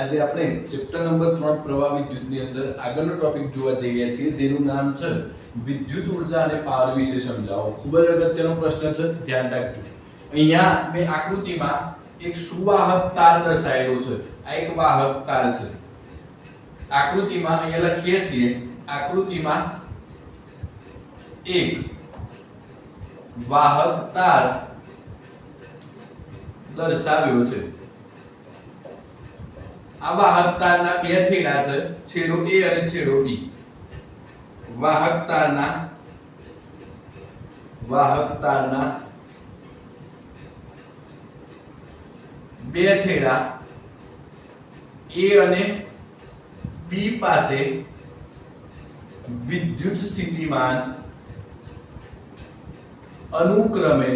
આજે આપણે chapter number ત્રણ પ્રવાહ વિદ્યુતની અંદર આગળનો ટોપિક જોવા જઈ રહ્યા છીએ, જેનું નામ છે વિદ્યુત ઊર્જા અને પાવર વિશે સમજાવો. ખૂબ જ અગત્યનો પ્રશ્ન છે, ધ્યાન રાખજો. અહીંયા મેં આકૃતિમાં એક સુવાહક તાર દર્શાવેલો છે, આ એક વાહક તાર છે. આકૃતિમાં અહીંયા લખીએ છીએ, આકૃતિમાં એક વાહક તાર દર્શાવ્યો છે. આ વાહક તારના બે છેડા છે. છેડો A અને છેડો B વાહક તારના વાહક તારના બે છેડા A અને B પાસે વિદ્યુત સ્થિતિમાન અનુક્રમે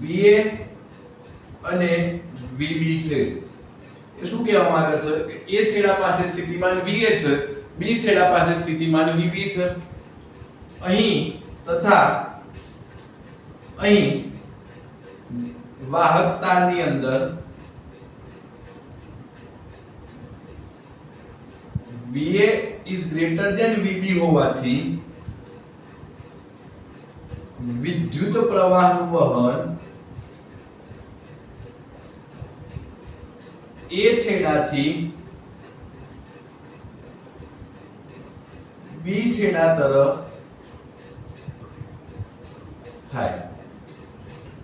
VA અને VB છે. એ શું કહેવા માંગે છે? કે A છેડા પાસે સ્થિતિમાન VA છે B છેડા પાસે સ્થિતિમાન VB છે. અહીં તથા અહીં વાહકતાની અંદર VA is greater than VB હોવાથી વિદ્યુત પ્રવાહનું વહન એ છેડાથી બી છેડા તરફ થાય.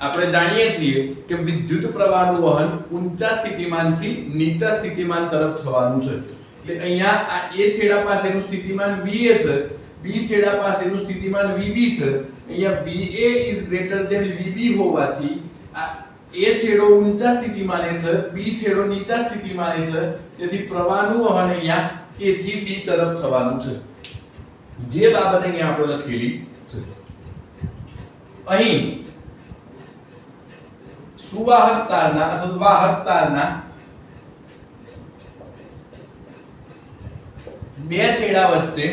આપણે જાણીએ છીએ કે વિદ્યુત પ્રવાહનું વહન ઊંચા સ્થિતિમાનથી નીચા સ્થિતિમાન તરફ થવાનું છે. એટલે અહીંયા આ એ છેડા પાસેનું સ્થિતિમાન એ છે બી છેડા પાસેનું સ્થિતિમાન VB છે. અહીંયા BA is greater than VB હોવાથી એ છેડો ઊંચા સ્થિતિમાને છે, બી છેડો નીચા સ્થિતિમાને છે તેથી પ્રવાહનું વહન અહીંયા એ થી બી તરફ થવાનું છે. જે બાબત અહીંયા આપણે લખેલી છે. અહીં સુવાહક તારના અથવા વાહક તારના બે છેડા વચ્ચે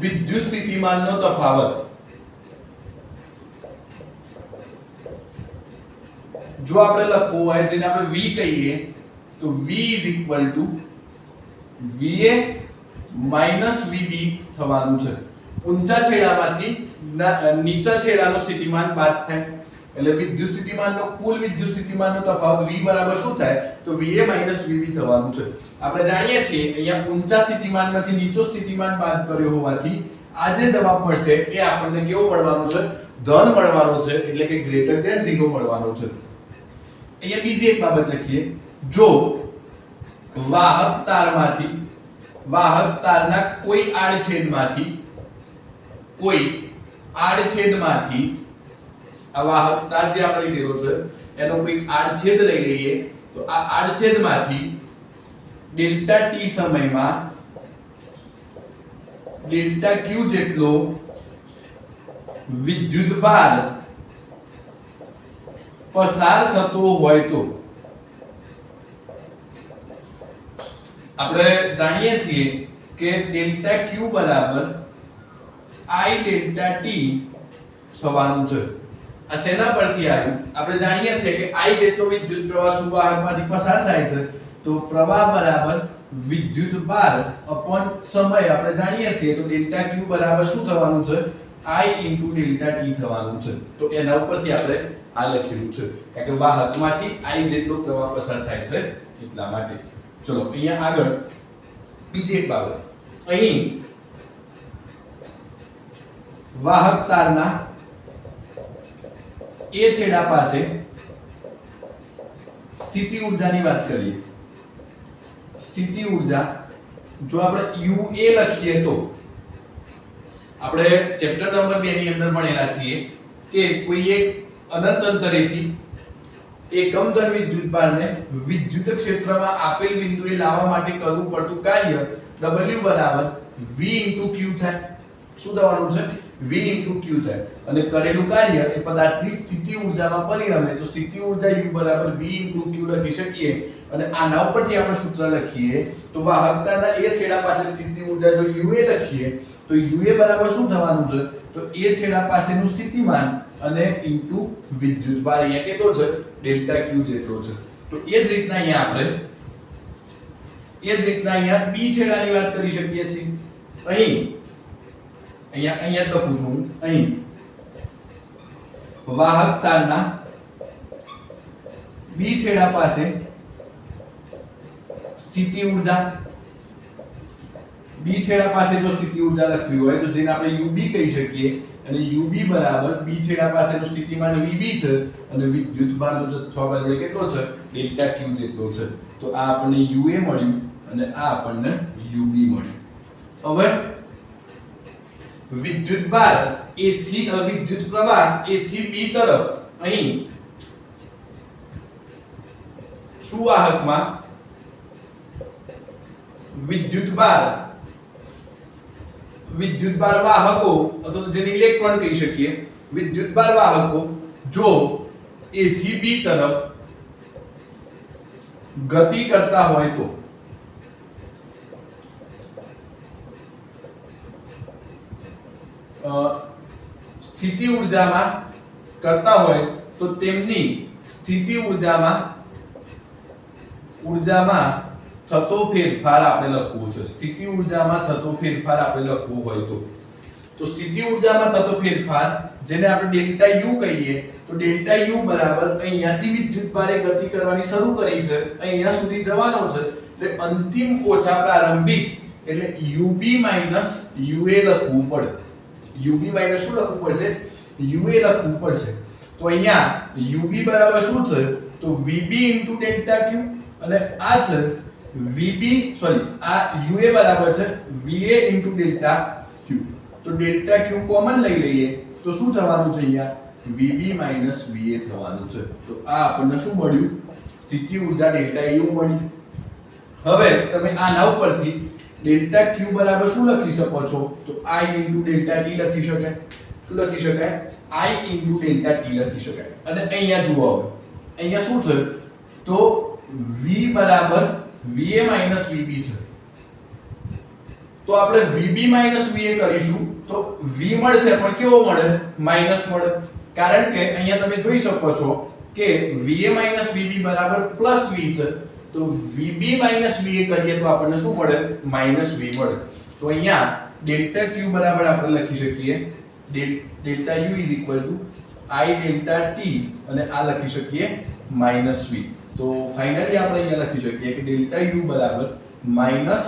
વિદ્યુત સ્થિતિમાનનો તફાવત. જો આપણે લખવું હોય, જેને આપણે V કહીએ, તો V VA VB થવાનું છે. ઊંચા છેડામાંથી નીચા છેડાનો સ્થિતિમાન બાદ થાય. એટલે વિદ્યુત સ્થિતિમાનનો, કુલ વિદ્યુત સ્થિતિમાનનો તફાવત V બરાબર શું થાય? તો VA VB થવાનું છે. આપણે જાણીએ છીએ, અહીંયા ઊંચા સ્થિતિમાનમાંથી નીચો સ્થિતિમાન બાદ કર્યો હોવાથી આ જે જવાબ મળશે, એ આપણને કેવો મળવાનો છે? ધન મળવાનો છે, એટલે કે ગ્રેટર ધેન 0 મળવાનો છે. અહીંયા બીજી એક બાબત લખીએ. જો વાહક તારમાંથી વાહક તારના કોઈ આડછેદમાંથી કોઈ આડછેદમાંથી, આ વાહક તાર જે આપણે લીધેલો છે, એનો કોઈ આડછેદ લઈ લઈએ, તો આ આડછેદમાંથી ડેલ્ટા ટી સમયમાં ડેલ્ટા ક્યુ જેટલો વિદ્યુત ભાર પસાર થતું હોય તો. આપણે જાણીએ છીએ કે ડેલ્ટા ક્યુ બરાબર આઈ ડેલ્ટા ટી થવાનું છે. આ સેના પરથી આવ્યું? આપણે જાણીએ છીએ કે આઈ જેટલો વિદ્યુત પ્રવાહ સુવાહકમાંથી પસાર થાય છે, તો પ્રવાહ બરાબર વિદ્યુત ભાર અપોન સમય. આપણે જાણીએ છીએ તો ડેલ્ટા ક્યુ બરાબર શું થવાનું છે? ઇન્ટુ ડેલ્ટા ટી થવાનું છે. તો એના ઉપરથી આપણે આ લખેલું છે. કારણ કે વાહકમાંથી આઈ જેટલો પ્રવાહ પસાર થાય છે એટલા માટે. ચલો, અહીંયા આગળ બીજી એક બાબત. અહીં વાહક તારના એ છેડા પાસે સ્થિતિ ઉર્જાની વાત કરીએ. સ્થિતિ ઊર્જા, જો આપણે યુ એ લખીએ તો, આપણે ચેપ્ટર નંબર 2 ની અંદર ભણેલા છીએ કે કોઈ એક અનંત અંતરેથી એકમ ધન વિદ્યુતભારને વિદ્યુત ક્ષેત્રમાં આપેલ બિંદુએ લાવવા માટે કરવું પડતું કાર્ય W બરાબર V Q થાય. શું થવાનું છે? V Q થાય. અને કરેલું કાર્ય એ પદાર્થની સ્થિતિ ઊર્જામાં પરિણમે તો સ્થિતિ ઊર્જા U બરાબર V Q લખી શકીએ. અને આના ઉપરથી આપણે સૂત્ર લખીએ, તો વાહકતાના એ છેડા પાસે સ્થિતિ ઊર્જા જો UA લખીએ, તો UA બરાબર શું થવાનું છે? તો એ છેડા પાસેનું સ્થિતિમાન અને ઇન્ટુ વિદ્યુતભાર અહીંયા કેટલો છે? ડેલ્ટા ક્યુ જેટલો છે. તો એ જ રીતના અહીંયા આપણે, એ જ રીતના અહીંયા બી છેડાની વાત કરી શકીએ છીએ. અહીં, અહીંયા અહીંયા લખું છું અહીં, વાહકતાના બી છેડા પાસે સ્થિતિ ઊર્જા. બી છેડા પાસે જો સ્થિતિ ઊર્જા લખવી હોય, તો જેને આપણે UB કહી શકીએ, અને UB બરાબર બી છેડા પાસેનું સ્થિતિમાન VB છે, અને વિદ્યુત ભારનો જથ્થો આપણા જોડે કેટલો છે? ડેલ્ટા Q જેટલો છે. તો આ આપણને UA મળ્યું, અને આ આપણને UB મળ્યું. હવે વિદ્યુત ભાર A થી વિદ્યુત પ્રવાહ A થી B તરફ. અહીં, સુવાહકમાં વિદ્યુત ભાર વિદ્યુત ભાર વાહકો, અથવા જેને ઇલેક્ટ્રોન કહી શકીએ. વિદ્યુત ભાર વાહકો, જો એ થી બી તરફ ગતિ કરતા હોય તો. સ્થિતિ ઉર્જામાં કરતા હોય તો તેમની સ્થિતિ ઉર્જામાં ઊર્જામાં થતો ફેરફાર આપણે લખવું છે. સ્થિતિ ઉર્જામાં થતો ફેરફાર આપણે લખવું હોય તો. તો સ્થિતિ ઉર્જામાં થતો ફેરફાર, જેને આપણે ડેલ્ટા યુ કહીએ, તો ડેલ્ટા યુ બરાબર અહીંયાથી વિદ્યુત ભારે ગતિ કરવાની શરૂ કરી છે. અહીંયા સુધી જવાનો છે. એટલે અંતિમ ઓછા પ્રારંભિક, એટલે UB માઇનસ UA લખવું પડે. UB માઇનસ શું લખવું પડશે? UA લખવું પડશે. તો અહીંયા UB બરાબર શું છે? તો VB ડેલ્ટા Q અને આ છે VB સોરી આ UA બરાબર છે VA into ડેલ્ટા Q. તો ડેલ્ટા Q કોમન લઈ લઈએ, તો શું થવાનું છે અહીંયા? VB માઇનસ VA થવાનું છે. તો આ આપણને શું મળ્યું? સ્થિતિ ઊર્જા ડેલ્ટા એવું મળી. હવે તમે આના ઉપરથી ડેલ્ટા Q બરાબર શું લખી શકો છો? તો I into ડેલ્ટા T લખી શકાય. શું લખી શકાય? I into ડેલ્ટા T લખી શકાય. અને અહીંયા જુઓ હવે. અહીંયા શું છે? તો V બરાબર VA VB છે. તો આપણે VB VA કરીશું. તો V મળશે, પણ કેવો મળે? માઇનસ મળે. કારણ કે અહીંયા તમે જોઈ શકો છો કે VA VB બરાબર પ્લસ V છે. તો VB VA કરીએ તો આપણને શું મળે? V મળે. તો અહીંયા ડેલ્ટા Q બરાબર આપણે લખી શકીએ. Del- delta U is equal to I delta T. અને આ લખી શકીએ V. તો ફાઇનલી આપણે અહીંયા લખી શકીએ કે ડેલ્ટા યુ બરાબર minus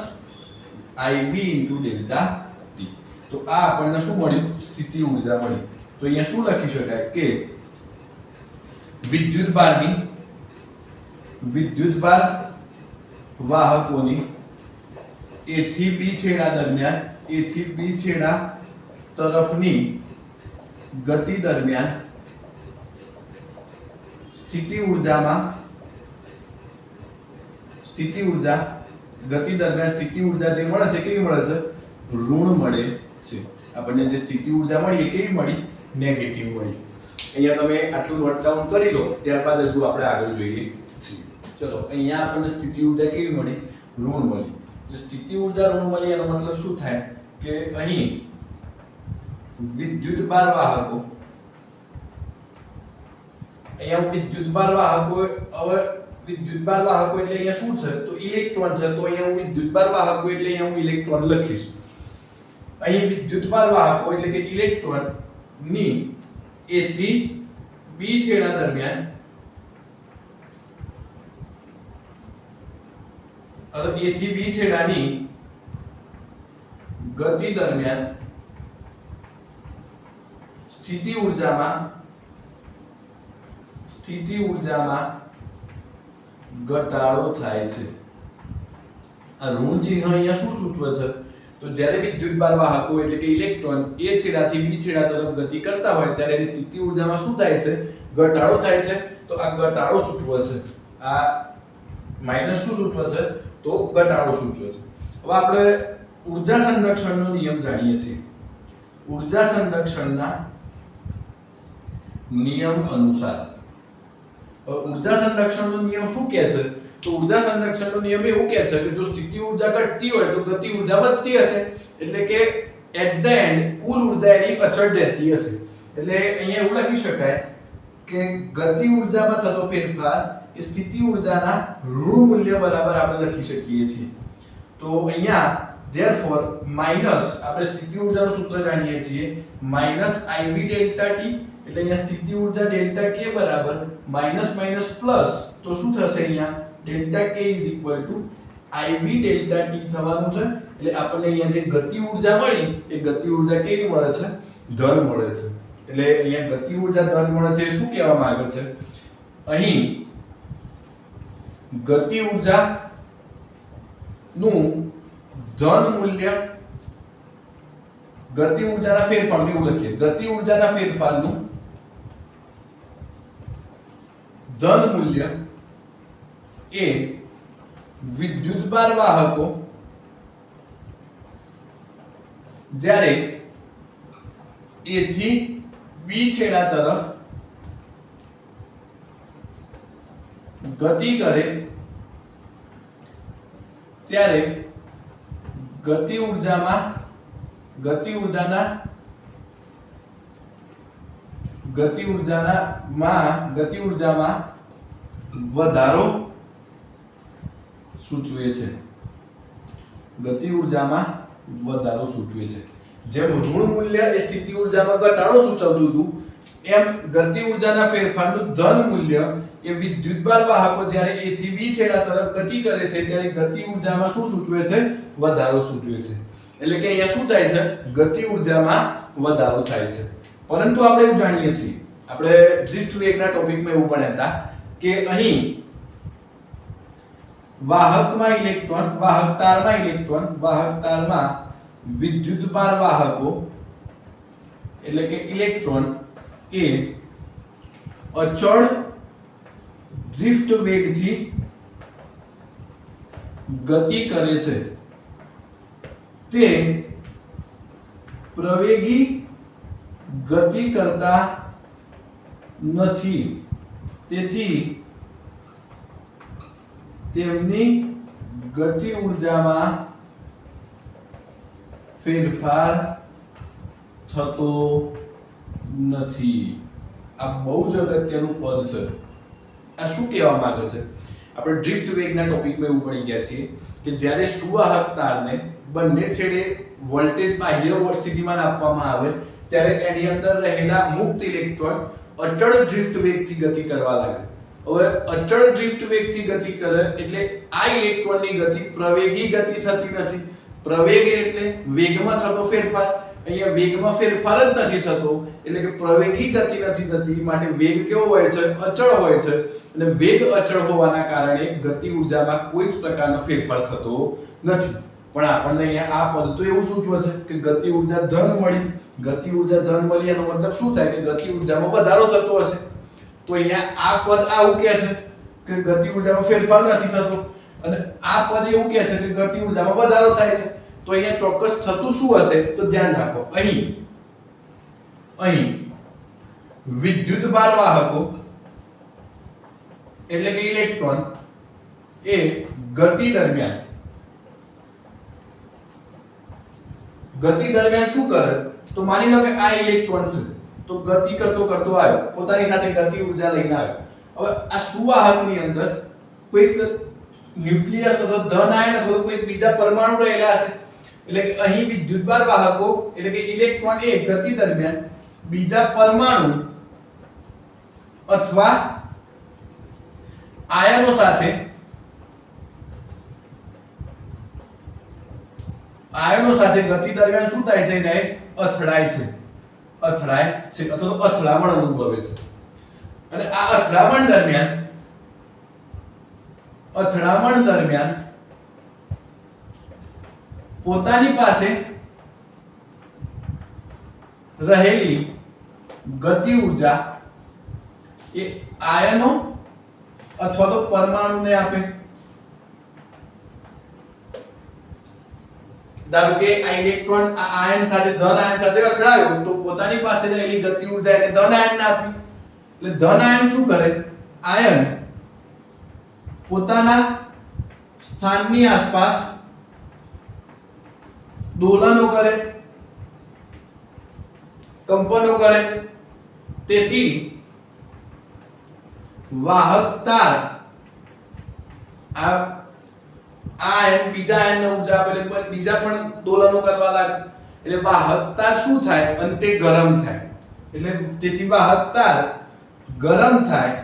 IB into delta T. તો આ આપણને શું મળ્યું? સ્થિતિ ઊર્જા મળી. તો અહીંયા શું લખી શકાય? કે વિદ્યુત ભારની વિદ્યુત ભાર વાહકોની એથી બી છેડા દરમિયાન એથી બી છેડા તરફની ગતિ દરમિયાન સ્થિતિ ઊર્જામાં સ્થિતિ ઊર્જા, ગતિ દરમિયાન સ્થિતિ ઊર્જા જે મળે છે, કેવી મળે છે? ઋણ મળે છે. આપણને જે સ્થિતિ ઊર્જા મળી એ કેવી મળી? નેગેટિવ મળી. અહીંયા તમે આટલું નોટ ડાઉન કરી લો, ત્યારબાદ હજુ આપણે આગળ જોઈએ છીએ. ચલો, અહીંયા આપણને સ્થિતિ ઊર્જા કેવી મળી? ઋણ મળી. એટલે સ્થિતિ ઊર્જા, ઋણ મળી એનો મતલબ શું થાય? કે અહીં વિદ્યુત બાર વાહકો, અહીંયા વિદ્યુત બાર વાહકો, હવે વિદ્યુત વાહકો એટલે અહીંયા શું છે? તો ઇલેક્ટ્રોન છે. તો અહીંયા હું વિદ્યુત વાહકો એટલે અહીંયા હું ઇલેક્ટ્રોન લખીશ. અહીં વિદ્યુત વાહકો એટલે કે ઇલેક્ટ્રોનની એ થી બી છેડા દરમિયાન A થી બી છેડાની ગતિ દરમિયાન સ્થિતિ ઉર્જામાં સ્થિતિ ઊર્જામાં ઘટાડો થાય છે. આ ઋણ ચિહ્ન અહીંયા શું સૂચવે છે? તો જ્યારે વિદ્યુત વાહકો એટલે કે ઇલેક્ટ્રોન એ છેડાથી બી છેડા તરફ ગતિ કરતા હોય ત્યારે એની સ્થિતિ ઉર્જામાં શું થાય છે? ઘટાડો થાય છે. તો આ ઘટાડો સૂચવે છે. આ માઇનસ શું સૂચવે છે? તો ઘટાડો સૂચવે છે. હવે આપણે ઊર્જા સંરક્ષણનો નિયમ જાણીએ છીએ. ઊર્જા સંરક્ષણના નિયમ અનુસાર ઊર્જા સંરક્ષણનો નિયમ શું કહે છે? તો ઊર્જા સંરક્ષણનો નિયમ એવું કહે છે કે જો સ્થિતિ ઊર્જા ઘટતી હોય તો ગતિ ઊર્જા વધતી હશે. એટલે કે એટ ધ એન્ડ કુલ ઊર્જા એની અચળ રહેતી હશે. એટલે અહીંયા એવું લખી શકાય કે ગતિ ઉર્જામાં થતો ફેરફાર એ સ્થિતિ ઉર્જાના ઋણ મૂલ્ય બરાબર આપણે લખી શકીએ છીએ. તો અહીંયા therefore માઇનસ આપણે સ્થિતિ ઉર્જાનું સૂત્ર જાણીએ છીએ. માઇનસ IV ડેલ્ટા T, એટલે અહીંયા સ્થિતિ ઊર્જા ડેલ્ટા K બરાબર માઇનસ માઇનસ પ્લસ, તો શું થશે અહીંયા? Delta K is equal to IV delta T થવાનું છે. એટલે આપણને અહીંયા જે ગતિ ઊર્જા મળી, એ ગતિ ઊર્જા કેવી મળે છે? ધન મળે છે. એટલે અહીંયા ગતિ ઊર્જા ધન મળે છે એ શું કહેવા માંગે છે? અહીં ગતિ ઊર્જા નું ધન મૂલ્ય ગતિ ઉર્જાના ફેરફાર એવું લખીએ. ગતિ ઉર્જાના ફેરફારનું ધન મૂલ્ય એ વિદ્યુતભાર વાહકો જ્યારે એથી B છેડા તરફ ગતિ કરે ત્યારે ગતિ ઉર્જામાં ગતિ ઉર્જાના ગતિ ઉર્જાના માં, ગતિ ઉર્જામાં વધારો સૂચવે છે. ગતિ ઉર્જામાં વધારો સૂચવે છે. જેમ ઋણ મૂલ્ય એ સ્થિતિ ઉર્જામાં ઘટાડો સૂચવતું હતું, એમ ગતિ ઉર્જાના ફેરફારનું ધન મૂલ્ય એ વિદ્યુતભાર વાહકો જ્યારે એ થી બી છેડા તરફ ગતિ કરે છે, ત્યારે ગતિ ઉર્જામાં શું સૂચવે છે? વધારો સૂચવે છે. એટલે કે અહીંયા શું થાય છે? ગતિ ઉર્જામાં વધારો થાય છે. પરંતુ આપણે એવું જાણીએ છીએ, આપણે ડ્રિફ્ટ વેગના ટોપિકમાં એવું પણ હતા કે અહીં વાહકમાં ઇલેક્ટ્રોન વાહક તારમાં ઇલેક્ટ્રોન વાહક તારમાં વિદ્યુતભાર વાહકો, એટલે કે ઇલેક્ટ્રોન એ અચળ ડ્રિફ્ટ વેગથી ગતિ કરે છે. તે પ્રવેગી ગતિ કરતા નથી. તેથી તેમની ગતિ ઉર્જામાં ફેરફાર થતો નથી. આ બહુ જ અગત્યનું પદ છે. આ શું કહેવા માંગે છે? આપણે ડ્રિફ્ટ વેગના ટોપિકમાં એવું ભણી ગયા છીએ કે જ્યારે સુવાહક તારને બંને છેડે વોલ્ટેજ બાહ્ય સ્થિતિમાન આપવામાં આવે ત્યારે એની અંદર રહેલા મુક્ત ઇલેક્ટ્રોન અચળ ડ્રિફ્ટ વેગથી ગતિ કરવા લાગે. હવે અચળ ડ્રિફ્ટ વેગથી ગતિ કરે એટલે આ ઇલેક્ટ્રોનની ગતિ પ્રવેગી ગતિ થતી નથી. પ્રવેગ એટલે વેગમાં થતો ફેરફાર. અહીંયા વેગમાં ફેરફાર જ નથી થતો, એટલે કે પ્રવેગી ગતિ નથી થતી માટે વેગ કેવો હોય છે? અચળ હોય છે. અને વેગ અચળ હોવાના કારણે ગતિ ઉર્જામાં કોઈ જ પ્રકારનો ફેરફાર થતો નથી. પણ આપણને અહીંયા આ પદ તો એવું સૂચવે છે કે ગતિ ઊર્જા ધન મળી? ગતિ ઊર્જા ધન મળી એનો મતલબ શું થાય? કે ગતિ ઉર્જામાં વધારો થતો હશે. તો અહીંયા આ પદ આવું કહે છે કે ગતિ ઉર્જામાં ફેરફાર નથી થતો. અને આ પદ એવું કહે છે કે ગતિ ઉર્જામાં વધારો થાય છે. તો અહીંયા ચોક્કસ થતું શું હશે? તો ધ્યાન રાખો. અહીં અહીં વિદ્યુતભાર વાહકો, એટલે કે ઇલેક્ટ્રોન, એ ગતિ દરમિયાન ગતિ દરમિયાન શું કરે? તો માની લો કે આ ઇલેક્ટ્રોન છે. તો ગતિ કરતો કરતો આવ્યો. પોતાની સાથે ગતિ ઊર્જા લઈને આવ્યો. હવે આ સુવાહકની અંદર કોઈક ન્યુક્લિયસ અથવા ધન આયન અથવા કોઈક બીજા પરમાણુ રહેલા હશે. એટલે કે અહીં વિદ્યુતભાર વાહકો, એટલે કે ઇલેક્ટ્રોન એ ગતિ દરમિયાન બીજા પરમાણુ અથવા આયનો સાથે આયનો સાથે ગતિ દરમિયાન શું થાય છે એને અથડાય છે. અથડાય છે, અથવા તો અથડામણ અનુભવે છે. અને આ અથડામણ દરમિયાન અથડામણ દરમિયાન પોતાની પાસે રહેલી ગતિ ઊર્જા એ આયનો અથવા તો પરમાણુને આપે. ધારો કે આ ઇલેક્ટ્રોન આ આયન સાથે ધન આયન સાથે અથડાયો, તો પોતાની પાસે રહેલી ગતિ ઊર્જા એને ધન આયનને આપી. એટલે ધન આયન શું કરે? આયન પોતાના સ્થાનની આસપાસ દોલનો કરે, કંપનો કરે. તેથી વાહકતા આ આ એન બીજા એન ને ઊર્જા આપે એટલે બીજા પણ દોલનો કરવા લાગે. એટલે વાહકતા શું થાય? અંતે ગરમ થાય. એટલે તેથી વાહકતા ગરમ થાય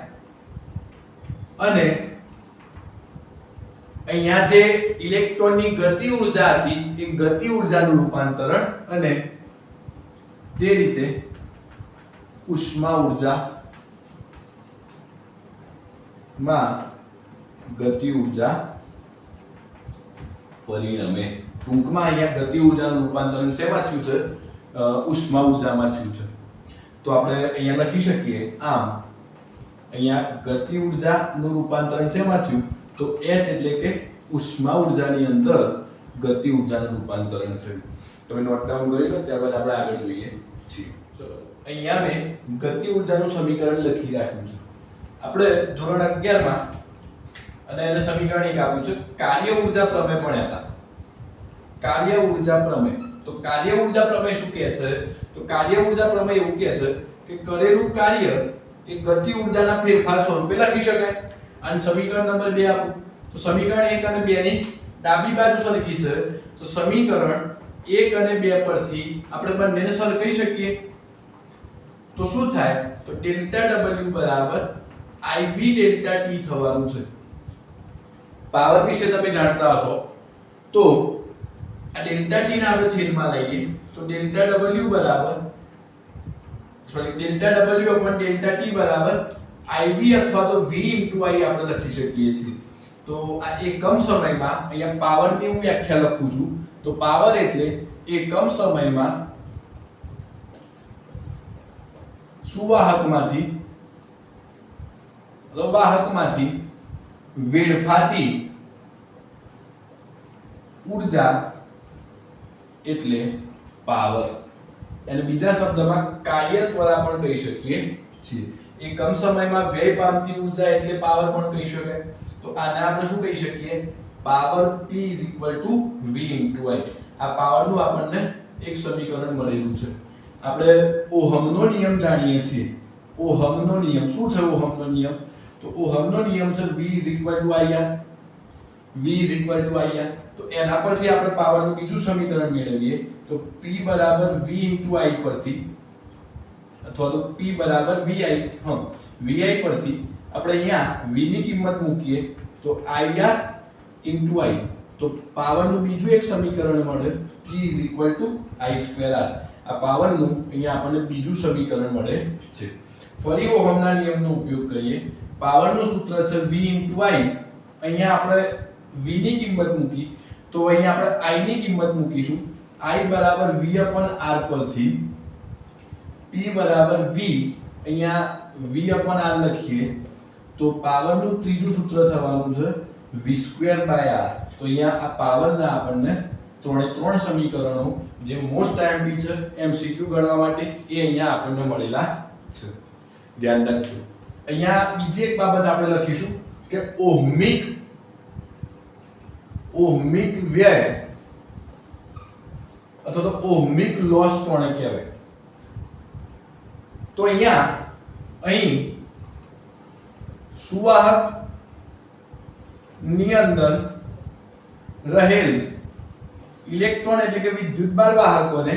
અને અહીંયા જે ઇલેક્ટ્રોનની ગતિ ઊર્જા હતી, એ ગતિ ઉર્જાનું રૂપાંતરણ અને તે રીતે ઉષ્મા ઊર્જા માં ગતિ ઊર્જા પરિણમે ટૂંકમાં અહીંયા ગતિ ઉર્જાનું રૂપાંતરણ શેમાં થયું છે? ઉષ્મા ઉર્જામાં થયું છે. તો આપણે અહીંયા લખી શકીએ, આમ, અહીંયા ગતિ ઉર્જાનું રૂપાંતરણ શેમાં થયું? તો એચ એટલે કે ઉષ્મા ઉર્જાની અંદર ગતિ ઉર્જાનું રૂપાંતરણ થયું. તમે નોટ ડાઉન કરી લો, ત્યારબાદ આપણે આગળ જોઈએ. છીએ ચલો, અહીંયા મેં ગતિ ઉર્જાનું સમીકરણ લખી રાખ્યું છે. આપણે ધોરણ 11 માં અને એને સમીકરણ એક આપ્યું છે. કાર્ય ઊર્જા પ્રમેય પણ હતા. કાર્ય ઊર્જા પ્રમેય. તો કાર્ય ઊર્જા પ્રમેય શું કહે છે? તો કાર્ય ઊર્જા પ્રમેય એવું કહે છે કે કરેલું કાર્ય એ ગતિ ઉર્જાના ફેરફાર સ્વરૂપે લખી શકાય. અને સમીકરણ નંબર 2 આપો. તો સમીકરણ 1 અને 2 ની ડાબી બાજુ સરખી છે? તો સમીકરણ 1 અને 2 પરથી આપણે બંનેને સરખાઈ શકીએ. તો શું થાય? તો ડેલ્ટા W બરાબર IV ડેલ્ટા T થવાનું છે. પાવર વિશે તમે જાણતા હશો, તો આ ડેલ્ટા ટી ને આપણે છેદમાં લઈએ, તો ડેલ્ટા ડબલ્યુ બરાબર sorry delta W upon delta T બરાબર આઈવી અથવા તો વી ઇન્ટુ આઈ આપણે લખી શકીએ છીએ. તો આ એકમ સમયમાં અહીંયા પાવરની હું વ્યાખ્યા લખું છું, તો પાવર એટલે એકમ સમયમાં સુવાહકમાંથી વાહકમાંથી વેડફાતી ઊર્જા એટલે પાવર. એને બીજા શબ્દમાં કાર્ય ત્વરા પણ કહી શકીએ છીએ. એ કમ સમયમાં વ્યય પામતી ઊર્જા એટલે પાવર પણ કહી શકાય. તો આને આપણે શું કહી શકીએ? Power P V I. આ પાવરનું આપણને એક સમીકરણ મળેલું છે. આપણે ઓહમનો નિયમ જાણીએ છીએ. ઓહમનો નિયમ. શું છે ઓહમનો નિયમ? તો ઓહમનો નિયમ છે V IR V IR તો એના પરથી આપણે પાવરનું બીજું સમીકરણ મેળવીએ. તો P બરાબર V ઇન્ટુ I પરથી, અથવા તો P બરાબર VI હં VI પરથી આપણે અહીંયા V ની કિંમત મૂકીએ. તો IR ઇન્ટુ I. તો પાવરનું બીજું એક સમીકરણ મળે, P is equal to I square R. આ પાવરનું અહીંયા આપણને બીજું સમીકરણ મળે છે. ફરી ઓહમના નિયમનો ઉપયોગ કરીએ. પાવરનું સૂત્ર છે V ઇન્ટુ I. અહીંયા આપણે V ની કિંમત મૂકી તો અહીંયા આપણે I ની કિંમત મૂકીશું. I બરાબર V upon R પરથી P બરાબર V, અહીંયા V upon R લખીએ. તો પાવરનું ત્રીજું સૂત્ર થવાનું છે V સ્ક્વેર બાય R. તો અહીંયા આ પાવરના આપણને ત્રણે ત્રણ સમીકરણો જે મોસ્ટ આઈએમપી છે એમસીક્યુ ગણવા માટે એ અહીંયા આપણને મળેલા છે. ધ્યાન રાખજો. અહીંયા બીજી એક બાબત આપણે લખીશું કે ઓહમિક ઓહમિક વ્યય અથવા તો ઓહમિક લોસ કોને કહેવાય? તો અહીંયા અહીં સુવાહકની અંદર રહેલ ઇલેક્ટ્રોન એટલે કે વિદ્યુતભાર વાહકોને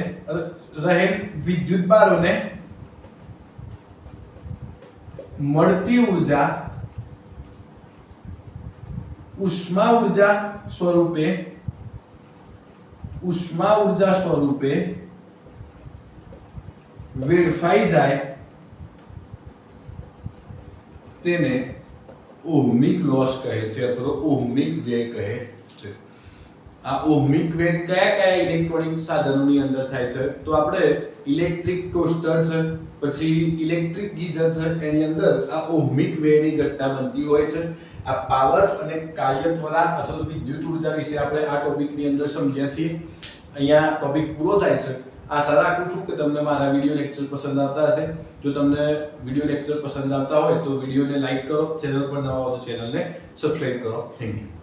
રહેલ વિદ્યુતભારોને મળતી ઊર્જા ઉષ્મા ઊર્જા સ્વરૂપે ઉષ્મા ઊર્જા સ્વરૂપે વેડફાઈ જાય તેને ઓહમિક લોસ કહે છે અથવા ઓહમિક વ્યય કહે છે. આ ઓહમિક વ્યય કયા કયા ઇલેક્ટ્રોનિક સાધનોની અંદર થાય છે? તો આપણે ઇલેક્ટ્રિક ટોસ્ટર છે પછી ઇલેક્ટ્રિક ગીઝર છે, એની અંદર આ ઓહમિક વેની ઘટના બનતી હોય છે. આ પાવર અને કાર્ય ત્વરા અથવા તો વિદ્યુત ઊર્જા વિશે આપણે આ ટોપિકની અંદર સમજ્યા છીએ. અહીંયા ટોપિક પૂરો થાય છે. આશા રાખું છું કે તમને મારા વીડિયો લેક્ચર પસંદ આવતા હશે? જો તમને વીડિયો લેક્ચર પસંદ આવતા હોય તો વિડીયોને લાઇક કરો ચેનલ પર નવા હો તો ચેનલને સબસ્ક્રાઈબ કરો. Thank you